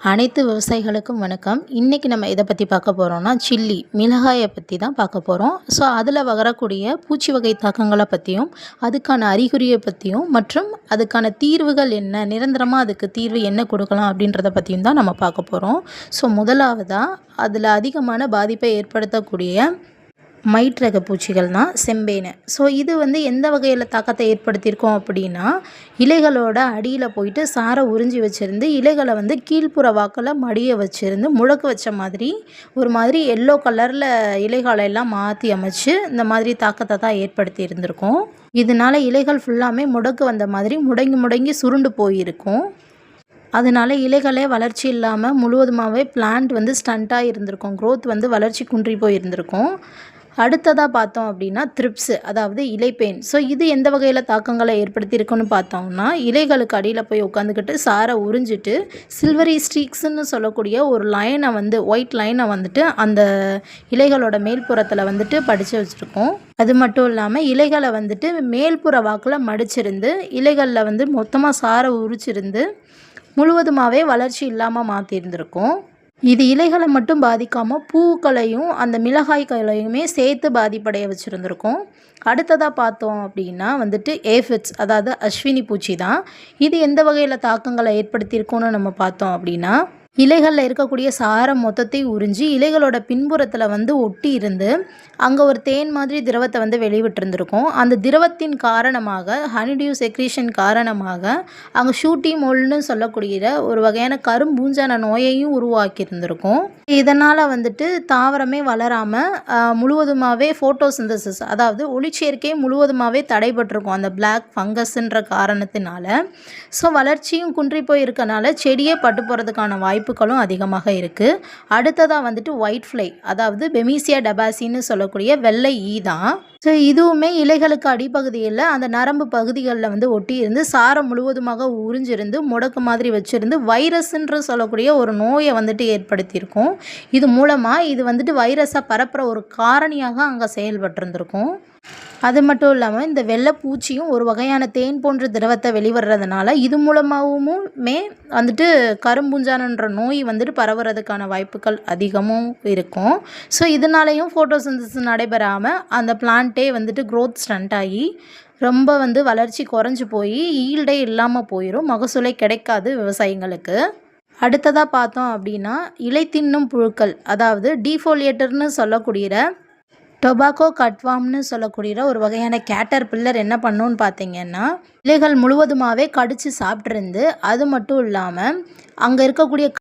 அனைத்து விவசாயிகளுக்கும் வணக்கம். இன்றைக்கி நம்ம எதை பற்றி பார்க்க போகிறோம்னா சில்லி மிளகாயை பற்றி தான் பார்க்க போகிறோம் ஸோ அதில் வரக்கூடிய பூச்சி வகை தாக்கங்களை பற்றியும் அதுக்கான அறிகுறியை பற்றியும் மற்றும் அதுக்கான தீர்வுகள் என்ன நிரந்தரமாக அதுக்கு தீர்வு என்ன கொடுக்கலாம் அப்படின்றத பற்றியும் தான் நம்ம பார்க்க போகிறோம் ஸோ முதலாவதாக அதில் அதிகமான பாதிப்பை ஏற்படுத்தக்கூடிய மைட் ரக பூச்சிகள் தான் செம்பேனு. ஸோ இது வந்து எந்த வகையில் தாக்கத்தை ஏற்படுத்தியிருக்கோம் அப்படின்னா இலைகளோட அடியில் போயிட்டு சாரை உறிஞ்சி வச்சுருந்து இலைகளை வந்து கீழ்ப்புற வாக்கில் மடிய வச்சுருந்து முழக்க வச்ச மாதிரி ஒரு மாதிரி எல்லோ கலரில் இலைகளை எல்லாம் மாற்றி அமைச்சு இந்த மாதிரி தாக்கத்தை தான் ஏற்படுத்தி இருந்திருக்கும் இதனால இலைகள் ஃபுல்லாமே முடக்கு வந்த மாதிரி முடங்கி முடங்கி சுருண்டு போயிருக்கும். அதனால இலைகளே வளர்ச்சி இல்லாமல் முழுவதுமாகவே பிளான்ட் வந்து ஸ்டண்ட்டாக இருந்திருக்கும். க்ரோத் வந்து வளர்ச்சி குன்றி போயிருந்திருக்கும். அடுத்ததாக பார்த்தோம் அப்படின்னா த்ரிப்ஸு அதாவது இலைப்பேன். ஸோ இது எந்த வகையில் தாக்கங்களை ஏற்படுத்தியிருக்குன்னு பார்த்தோம்னா இலைகளுக்கு அடியில் போய் உட்காந்துக்கிட்டு சாரை உறிஞ்சிட்டு சில்வரி ஸ்ட்ரீக்ஸ்ன்னு சொல்லக்கூடிய ஒரு லைனை வந்து ஒயிட் லைனை வந்துட்டு அந்த இலைகளோட மேல்புறத்தில் வந்துட்டு படித்து வச்சுருக்கோம். அது மட்டும் இல்லாமல் இலைகளை வந்துட்டு மேல்புற வாக்கில் மடிச்சிருந்து இலைகளில் வந்து மொத்தமாக சாரை உரிச்சிருந்து முழுவதுமாகவே வளர்ச்சி இல்லாமல் மாற்றிருந்துருக்கும் இது இலைகளை மட்டும் பாதிக்காமல் பூக்களையும் அந்த மிளகாய்களையுமே சேர்த்து பாதிப்படைய வச்சுருந்துருக்கோம். அடுத்ததாக பார்த்தோம் அப்படின்னா வந்துட்டு ஏஃபிட்ஸ் அதாவது அஸ்வினி பூச்சி தான் இது எந்த வகையில் தாக்கங்களை ஏற்படுத்தியிருக்கோன்னு நம்ம பார்த்தோம் அப்படின்னா இலைகளில் இருக்கக்கூடிய சாரம் மொத்தத்தை உறிஞ்சி இலைகளோட பின்புறத்தில் வந்து ஒட்டி இருந்து அங்கே ஒரு தேன் மாதிரி திரவத்தை வந்து வெளிவிட்டிருந்திருக்கும். அந்த திரவத்தின் காரணமாக ஹனிடியூ செக்ரீஷன் காரணமாக அங்கே ஷூட்டி மொல்னு சொல்லக்கூடிய ஒரு வகையான கரும்பூஞ்சான நோயையும் உருவாக்கி இருந்திருக்கும் இதனால் வந்துட்டு தாவரமே வளராமல் முழுவதுமாகவே ஃபோட்டோசிந்தசிஸ் அதாவது ஒளிச்சேர்க்கை முழுவதுமாகவே தடைபட்டிருக்கும் அந்த பிளாக் ஃபங்கஸ்ன்ற காரணத்தினால. ஸோ வளர்ச்சியும் குன்றி போய் இருக்கனால செடியே பட்டு போகிறதுக்கான வாய்ப்பு வாய்ப்புகளும் அதிகமாக இருக்குது அடுத்ததாக வந்துட்டு ஒயிட் ஃப்ளை அதாவது பெமிசியா டபாசின்னு சொல்லக்கூடிய வெள்ளை ஈ தான். ஸோ இதுவுமே இலைகளுக்கு அடிப்பகுதியில் அந்த நரம்பு பகுதிகளில் வந்து ஒட்டி இருந்து சாரம் முழுவதுமாக உறிஞ்சிருந்து முடக்கு மாதிரி வச்சுருந்து வைரஸ்ன்ற சொல்லக்கூடிய ஒரு நோயை வந்துட்டு ஏற்படுத்தியிருக்கும். இது மூலமாக இது வந்துட்டு வைரஸை பரப்புகிற ஒரு காரணியாக அங்கே செயல்பட்டிருந்திருக்கும். அது மட்டும் இல்லாமல் இந்த வெள்ளை பூச்சியும் ஒரு வகையான தேன் போன்ற திரவத்தை வெளிவர்றதுனால இது மூலமாகவுமே வந்துட்டு கரும்பூஞ்சானன்ற நோய் வந்துட்டு பரவுறதுக்கான வாய்ப்புகள் அதிகமும் இருக்கும். ஸோ இதனாலையும் ஃபோட்டோசிந்தசிஸ் நடைபெறாமல் அந்த பிளான்ட்டே வந்துட்டு க்ரோத் ஸ்டண்ட் ஆகி ரொம்ப வந்து வளர்ச்சி குறைஞ்சி போய் ஈல்டே இல்லாமல் போயிடும் மகசூலை கிடைக்காது விவசாயிங்களுக்கு அடுத்ததாக பார்த்தோம் அப்படின்னா இலை தின்னும் புழுக்கள் அதாவது டீஃபோலியேட்டர்னு சொல்லக்கூடிய டொபாக்கோ கட்வாம்னு சொல்லக்கூடிய ஒரு வகையான கேட்டர் பில்லர் என்ன பண்ணுன்னு பார்த்தீங்கன்னா இலைகள் முழுவதுமாகவே கடித்து சாப்பிட்ருந்து அது மட்டும் இல்லாமல் அங்கே இருக்கக்கூடிய